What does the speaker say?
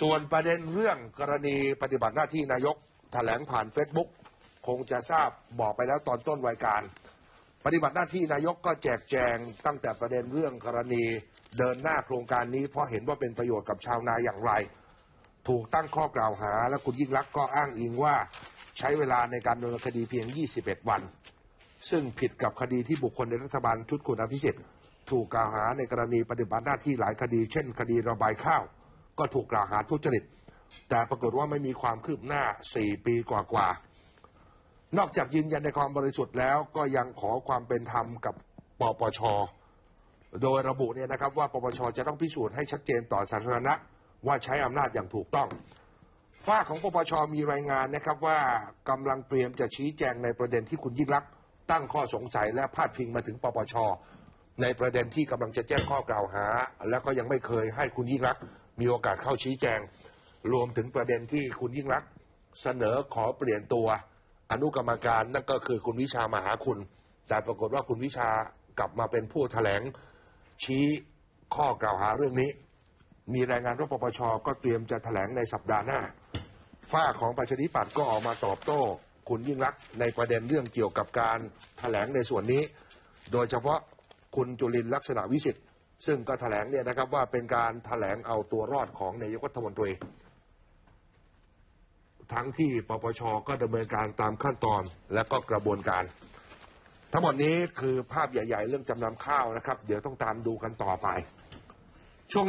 ส่วนประเด็นเรื่องกรณีปฏิบัติหน้าที่นายกแถลงผ่านเฟซบุ๊กคงจะทราบบอกไปแล้วตอนต้นรายการ ปฏิบัติหน้าที่นายกก็แจกแจงตั้งแต่ประเด็นเรื่องกรณีเดินหน้าโครงการนี้ เพราะเห็นว่าเป็นประโยชน์กับชาวนาอย่างไร ถูกตั้งข้อกล่าวหา และคุณยิ่งรักษณ์ก็อ้างอิงว่าใช้เวลาในการดำเนินคดีเพียง 21 วัน ซึ่งผิดกับคดีที่บุคคลในรัฐบาลชุดคุณอภิสิทธิ์ถูกกล่าวหาในกรณีปฏิบัติหน้าที่หลายคดี เช่น คดีระบายข้าว ก็ถูกกล่าวหาทุจริต แต่ปรากฏว่าไม่มีความคืบหน้า 4 ปีกว่าๆ นอกจากยืนยันในความบริสุทธิ์แล้วก็ยังขอความเป็นธรรมกับปปช โดยระบุเนี่ยนะครับว่าปปชจะต้องพิสูจน์ให้ชัดเจนต่อสาธารณะว่าใช้อำนาจอย่างถูกต้องฝ้าของปปชมีรายงานนะครับว่ากำลังเตรียมจะชี้แจงในประเด็นที่คุณยิ่งรักษณ์ตั้งข้อสงสัยและพาดพิงมาถึงปปชในประเด็นที่กำลังจะแจ้งข้อกล่าวหา แล้วก็ยังไม่เคยให้คุณยิ่งรักษณ์ มีโอกาสเข้าชี้แจง รวมถึงประเด็นที่คุณยิ่งรักษณ์เสนอขอเปลี่ยนตัวอนุกรรมการนั่นก็คือคุณวิชามหาคุณ แต่ปรากฏว่าคุณวิชากลับมาเป็นผู้แถลงชี้ข้อกล่าวหาเรื่องนี้ มีรายงานว่าปปชก็เตรียมจะแถลงในสัปดาห์หน้า ฝ้าของประชาธิปัตย์ก็ออกมาตอบโต้คุณยิ่งรักษณ์ในประเด็นเรื่องเกี่ยวกับการแถลงในส่วนนี้ โดยเฉพาะคุณจุลินลักษณะวิสิทธิ์ ซึ่งก็แถลงเนี่ยนะครับว่าเป็นการแถลงเอาตัวรอดของนายกรัฐมนตรี ทั้งที่ปปชก็ดำเนินการตามขั้นตอนและก็กระบวนการ ทั้งหมดนี้คือภาพใหญ่ ๆ เรื่องจำนำข้าวนะครับ เดี๋ยวต้องตามดูกันต่อไป ช่วงหน้า